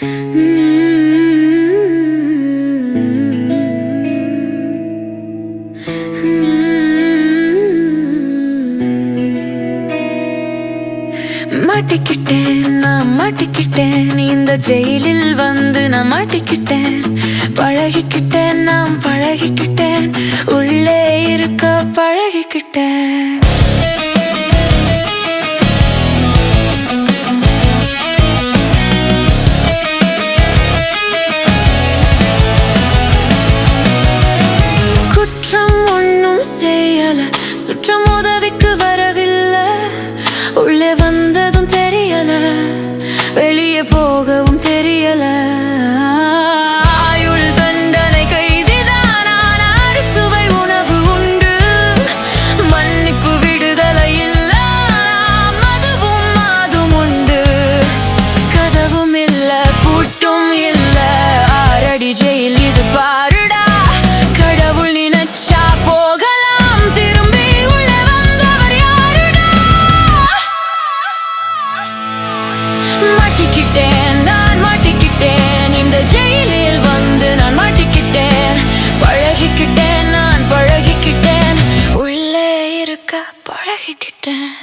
Hmm. மாட்டிக்கிட்டேன் நான் மாட்டிக்கிட்டேன். இந்த ஜெயிலில் வந்து நான் மாட்டிக்கிட்டேன். பழகிக்கிட்டேன் நான் பழகிக்கிட்டேன். உள்ளே இருக்க பழகிக்கிட்டேன். சுற்றம் உதவிக்கு வரவில்லை உள்ளே வந்ததும் தெரியல வெளியே போகவும் தெரியல ஆயுள் மாட்டிக்கிட்டேன் நான் மாட்டிக்கிட்டேன். இந்த ஜெயிலில் வந்து நான் மாட்டிக்கிட்டேன். பழகிக்கிட்டேன் நான் பழகிக்கிட்டேன். உள்ளே இருக்க பழகிக்கிட்டேன்.